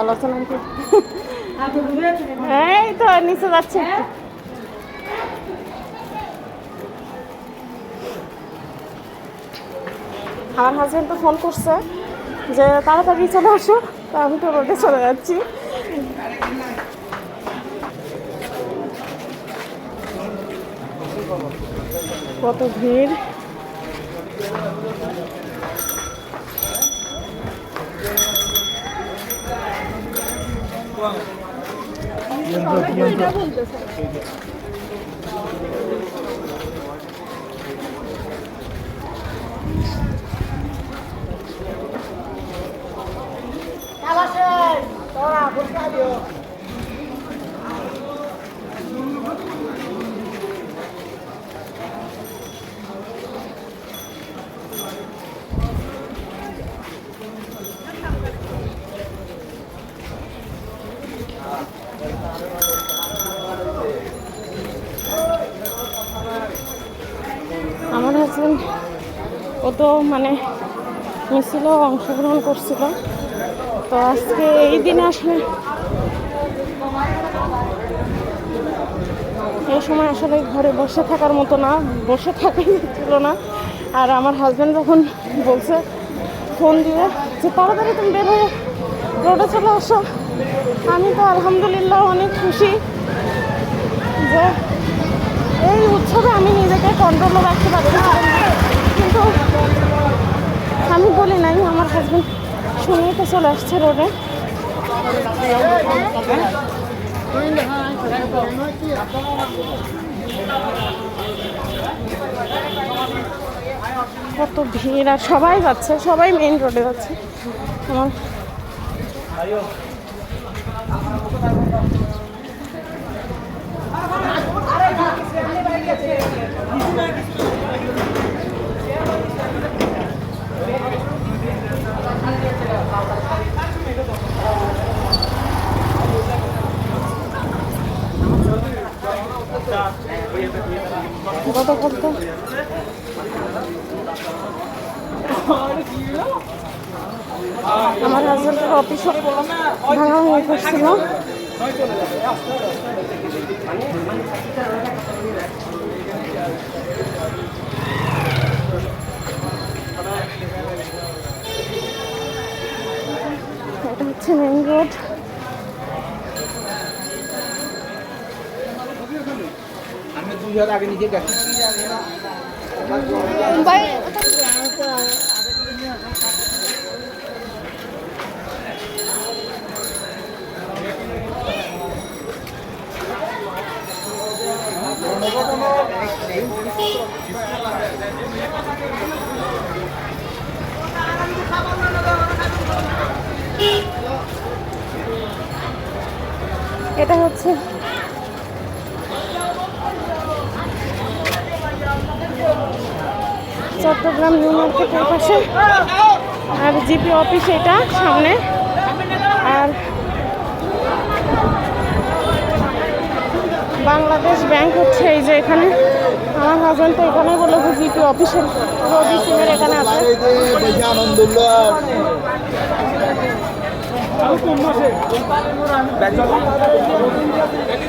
ভালো আছেন আন্টি? এই তো নিচে যাচ্ছে। আমার হাজবেন্ড তো ফোন করছে যে তাড়াতাড়ি চলে আসো তা আমি তো রোডে চলে যাচ্ছি। কত ভিড়। আমার হাজবেন্ড ও তো মানে মিছিলেও অংশগ্রহণ করছিল। তো আজকে এই দিনে আসলে এই সময় আসলে ঘরে বসে থাকার মতো না, বসে থাকাই ছিল না। আর আমার হাজব্যান্ড যখন বলছে, ফোন দিয়ে যে তাড়াতাড়ি তুমি বের হয়ে রোডে চলে আসো, আমি তো আলহামদুলিল্লাহ অনেক খুশি যে এই উৎসবে আমি নিজেকে কন্ট্রোলও রাখতে কিন্তু আমি বলি নাই, আমার হাজব্যান্ড শুনেই তো চলে আসছে রোডে কত ভিড়, আর সবাই যাচ্ছে, সবাই মেইন রোডে যাচ্ছে। আমার কত কত আমার হাজবেন্ডের অফিস ভাঙা হয়ে পড়ছিল এটা হচ্ছে মেইন রোড হাজার আগে নিজে গেছি এটা হচ্ছে চট্টগ্রাম নিউ মার্কেটের পাশে আর জিপি অফিস এটা সামনে। আর বাংলাদেশ ব্যাংক হচ্ছে এই যে এখানে। আমার হাজবেন্ড তো এখানে বলে যে জিপি অফিসের রবি সিমের এখানে আছে।